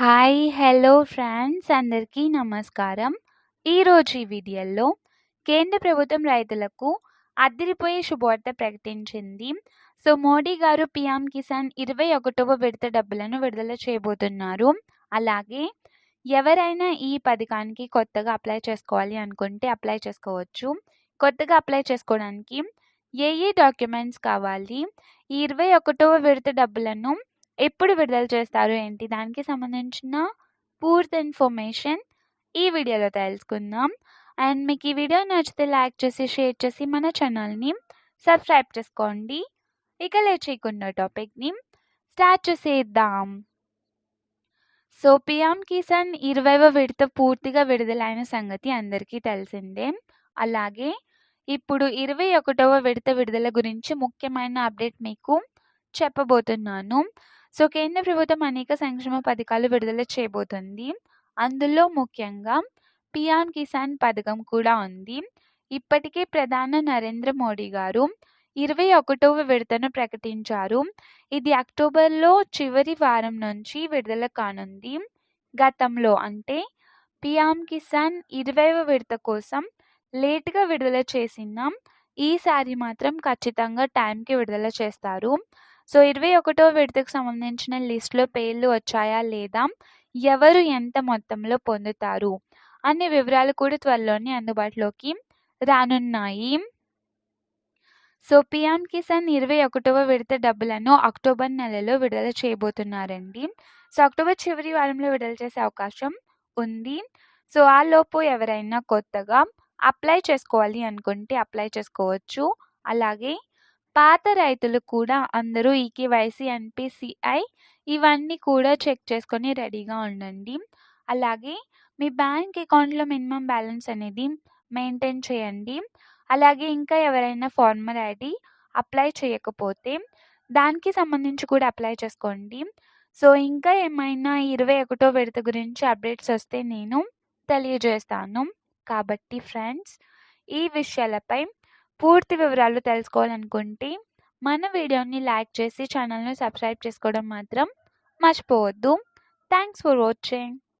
Hi hello friends అందరికీ నమస్కారం. ఈరోజు ఈ వీడియోలో కేంద్ర ప్రభుత్వం రైతులకు అదిరిపోయే శుభవార్త ప్రకటించింది. సో మోడీ గారు పిఎం కిసాన్ ఇరవై ఒకటవ విడత డబ్బులను విడుదల చేయబోతున్నారు. అలాగే ఎవరైనా ఈ పథకానికి కొత్తగా అప్లై చేసుకోవాలి అనుకుంటే అప్లై చేసుకోవచ్చు. కొత్తగా అప్లై చేసుకోవడానికి ఏ ఏ డాక్యుమెంట్స్ కావాలి? ఈ ఇరవై ఒకటవ విడత డబ్బులను ఎప్పుడు విడుదల చేస్తారు ఏంటి? దానికి సంబంధించిన పూర్తి ఇన్ఫర్మేషన్ ఈ వీడియోలో తెలుసుకుందాం. అండ్ మీకు ఈ వీడియో నచ్చితే లైక్ చేసి షేర్ చేసి మన ఛానల్ని సబ్స్క్రైబ్ చేసుకోండి. ఇక లేచేయకుండా టాపిక్ని స్టార్ట్ చేసేద్దాం. సో పిఎం కిసాన్ ఇరవైవ విడత పూర్తిగా విడుదలైన సంగతి అందరికీ తెలిసిందే. అలాగే ఇప్పుడు ఇరవై ఒకటవ విడత విడుదల గురించి ముఖ్యమైన అప్డేట్ మీకు చెప్పబోతున్నాను. సో కేంద్ర ప్రభుత్వం అనేక సంక్షేమ పథకాలు విడుదల చేయబోతుంది. అందులో ముఖ్యంగా పిఎం కిసాన్ పథకం కూడా ఉంది. ఇప్పటికే ప్రధాని నరేంద్ర మోడీ గారు ఇరవై ఒకటవ విడతను ప్రకటించారు. ఇది అక్టోబర్లో చివరి వారం నుంచి విడుదల కానుంది. గతంలో అంటే పిఎం కిసాన్ ఇరవైవ విడత కోసం లేట్గా విడుదల చేసిన ఈసారి మాత్రం ఖచ్చితంగా టైంకి విడుదల చేస్తారు. సో ఇరవై ఒకటో విడతకు సంబంధించిన లిస్టులో పేర్లు వచ్చాయా లేదా? ఎవరు ఎంత మొత్తంలో పొందుతారు? అన్ని వివరాలు కూడా త్వరలోనే అందుబాటులోకి రానున్నాయి. సో పిఎం కిసాన్ ఇరవై ఒకటవ విడత డబ్బులను అక్టోబర్ నెలలో విడుదల చేయబోతున్నారండి. సో అక్టోబర్ చివరి వారంలో విడుదల చేసే అవకాశం ఉంది. సో ఆ లోపు ఎవరైనా కొత్తగా అప్లై చేసుకోవాలి అనుకుంటే అప్లై చేసుకోవచ్చు. అలాగే పాత రైతులు కూడా అందరూ ఈ కేవైసీ ఎన్పిసిఐ ఇవన్నీ కూడా చెక్ చేసుకొని రెడీగా ఉండండి. అలాగే మీ బ్యాంక్ అకౌంట్లో మినిమం బ్యాలెన్స్ అనేది మెయింటైన్ చేయండి. అలాగే ఇంకా ఎవరైనా ఫార్మర్ ఐడి అప్లై చేయకపోతే దానికి సంబంధించి కూడా అప్లై చేసుకోండి. సో ఇంకా ఏమైనా ఇరవై ఒకటో విడత గురించి అప్డేట్స్ వస్తే నేను తెలియజేస్తాను. కాబట్టి ఫ్రెండ్స్ ఈ విషయాలపై పూర్తి వివరాలు తెలుసుకోవాలనుకుంటే మన వీడియోని లైక్ చేసి ఛానల్ని సబ్స్క్రైబ్ చేసుకోవడం మాత్రం మర్చిపోవద్దు. Thanks for watching